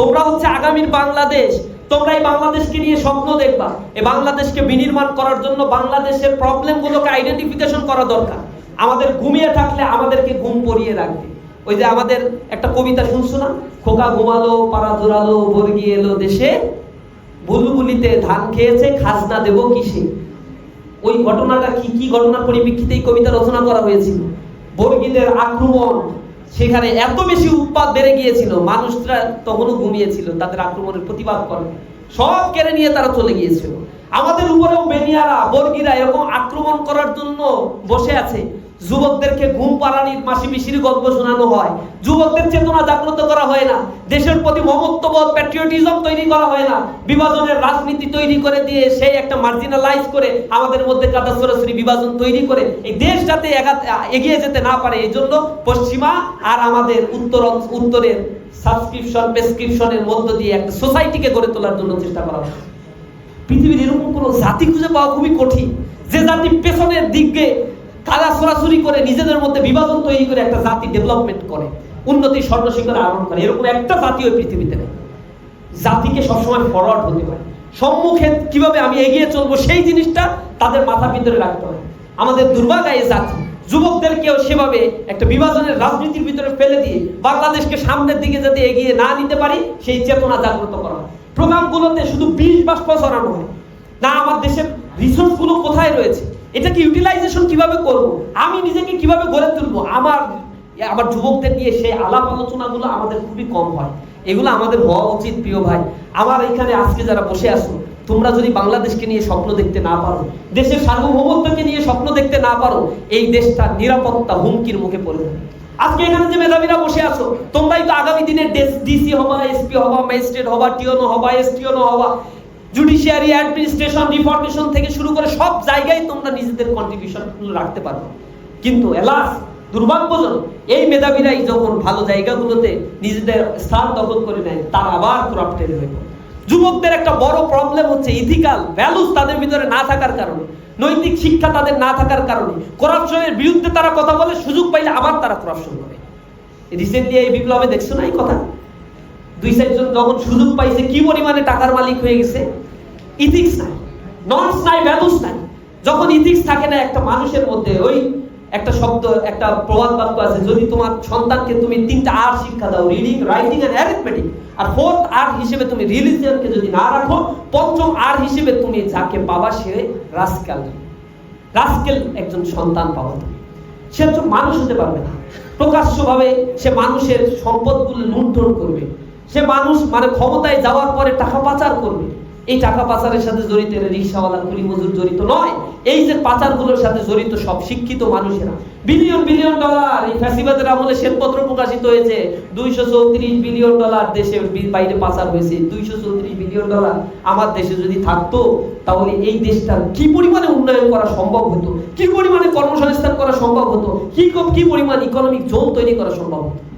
তোমরা হচ্ছে আগামীর বাংলাদেশ, তোমরা এই বাংলাদেশকে নিয়ে স্বপ্ন দেখবা। এই বাংলাদেশকে বিনির্মাণ করার জন্য বাংলাদেশের প্রবলেমগুলোকে আইডেন্টিফিকেশন করা দরকার। আমাদের ঘুমিয়ে থাকলে আমাদেরকে ঘুম পড়িয়ে রাখবে। ওই যে আমাদের একটা কবিতা শুনছো না? খোকা ঘুমালো, পাড়া জোরালো বর্গি এলো দেশে। বুলবুলিতে ধান খেয়েছে, খাজনা দেব কিসে? ওই ঘটনাটা কি কি ঘটনার পরিপ্রেক্ষিতে এই কবিতা রচনা করা হয়েছিল? বর্গীদের আক্রমণ সেখানে এত বেশি উৎপাদ বেড়ে গিয়েছিল, মানুষরা তখনও ঘুমিয়েছিল, তাদের আক্রমণের প্রতিবাদ করে। সব কেড়ে নিয়ে তারা চলে গিয়েছিল। আমাদের উপরেও বেনিয়ারা, বর্গিরা এরকম আক্রমণ করার জন্য বসে আছে। যুবকদেরকে ঘুম পাড়ানির মাসি পিসির গল্প শোনানো হয়। যুবকদের চেতনা জাগ্রত করা হয় না। দেশের প্রতি মমত্ববোধ প্যাট্রিয়টিজম তৈরি করা হয় না। বিভাজনের রাজনীতি তৈরি করে দিয়ে সেই একটা মার্জিনালাইজ করে আমাদের মধ্যে কাদা সরাসরি বিভাজন তৈরি করে এই দেশ যাতে এগিয়ে যেতে না পারে, এই জন্য পশ্চিমা আর আমাদের উত্তর উত্তরের সাবস্ক্রিপশন প্রেসক্রিপশনের মধ্য দিয়ে একটা সোসাইটিকে গড়ে তোলার জন্য চেষ্টা করা পৃথিবীর এরকম কোনো জাতি খুঁজে পাওয়া খুবই কঠিন। যে জাতি পেছনের দিকে কাদা সরাসরি করে নিজেদের মধ্যে বিভাজন তৈরি করে একটা জাতি ডেভেলপমেন্ট করে, উন্নতি স্বর্ণশিখরে আরোহণ করে। এরকম একটা জাতি ওই পৃথিবীতে নেই। জাতিকে সবসময় ফরওয়ার্ড হতে হয়। সম্মুখে কীভাবে আমি এগিয়ে চলবো সেই জিনিসটা তাদের মাথার ভিতরে রাখতে হয়। আমাদের দুর্ভাগ্য জাতি, যুবকদেরকেও সেভাবে একটা বিভাজনের রাজনীতির ভিতরে ফেলে দিয়ে বাংলাদেশকে সামনের দিকে যাতে এগিয়ে না নিতে পারি, সেই চেতনা জাগ্রত করা প্রোগ্রামগুলোতে শুধু বিষ বাষ্প ছড়ানো হয়। না, আমার দেশের রিসোর্সগুলো কোথায় রয়েছে? এটাকে ইউটিলাইজেশন কীভাবে করব? আমি নিজেকে কীভাবে গড়ে তুলবো? আমার আমার যুবকদের নিয়ে সেই আলাপ আলোচনাগুলো আমাদের খুবই কম হয়। এগুলো আমাদের হওয়া উচিত, প্রিয় ভাই। আমার এখানে আজকে যারা বসে আছো, তোমরা যদি বাংলাদেশকে নিয়ে স্বপ্ন দেখতে না পারো, দেশের সার্বভৌমত্বকে নিয়ে স্বপ্ন দেখতে না পারো, এই দেশটা নিরাপত্তা হুমকির মুখে পড়ে যাবে। আজকে এখানে যে মেধাবীরা বসে আছো, তোমরাই তো আগামী দিনে ডিসি হবা, এসপি হবা, ম্যাজিস্ট্রেট হবা, টিওনো হবা, এসটিওনো হবা। জুডিশিয়ারি অ্যাডমিনিস্ট্রেশন রিফরমেশন থেকে শুরু করে সব জায়গায় তোমরা নিজেদের কন্ট্রিবিউশন রাখতে পারো। কিন্তু এলাস দুর্ভাগ্যজনক, এই মেধাবীরাই যখন ভালো জায়গাগুলোতে নিজেদের স্থান দখল করে নেয়, তারা আবার করাপ্টেড হয়ে যুবকদের একটা বড় প্রবলেম হচ্ছে ইথিক্যাল ভ্যালুস তাদের ভিতরে না থাকার কারণে, নৈতিক শিক্ষা তাদের না থাকার কারণে করাপশনের বিরুদ্ধে তারা কথা বলে, সুযোগ পাইলে আবার তারা করাপশন করে। রিসেন্টলি এই বিপ্লবে দেখছ না এই কথা? দুই চারজন যখন সুযোগ পাইছে, কি পরিমাণে টাকার মালিক হয়ে গেছে? ইথিক্স নাই নর্মস নাই ভ্যালুস নাই। যখন ইথিক্স থাকে না, একটা মানুষের মধ্যে ওই একটা শব্দ, একটা প্রবাদ বাক্য আছে, যদি তোমার সন্তানকে তুমি তিনটা আর শিক্ষা দাও রিডিং রাইটিং এন্ড অ্যারিথমেটিক আর ফোর্থ আর হিসেবে তুমি রিলিজিয়নকে যদি না রাখো, পঞ্চম আর হিসেবে তুমি যাকে পাবা সে রাস্কাল রাস্কেল একজন সন্তান পাবা তুমি। সে একজন মানুষ হতে পারবে না। প্রকাশ্যভাবে সে মানুষের সম্পদগুলো লুণ্ঠন করবে। সে মানুষ মানে ক্ষমতায় যাওয়ার পরে টাকা পাচার করবে। এই টাকা পাচারের সাথে জড়িত রিক্সাওয়ালা কুলি মজুর জড়িত নয়। এই যে পাচারগুলোর সাথে জড়িত সব শিক্ষিত মানুষেরা। বিলিয়ন বিলিয়ন ডলার এই ফ্যাসিবাদের আমলে শ্বেতপত্র প্রকাশিত হয়েছে। দুইশো চৌত্রিশ বিলিয়ন ডলার দেশের বাইরে পাচার হয়েছে। দুইশো চৌত্রিশ বিলিয়ন ডলার আমার দেশে যদি থাকতো, তাহলে এই দেশটার কি পরিমাণে উন্নয়ন করা সম্ভব হতো? কি পরিমাণে কর্মসংস্থান করা সম্ভব হতো? ক- কি পরিমাণ ইকোনমিক জোন তৈরি করা সম্ভব হতো?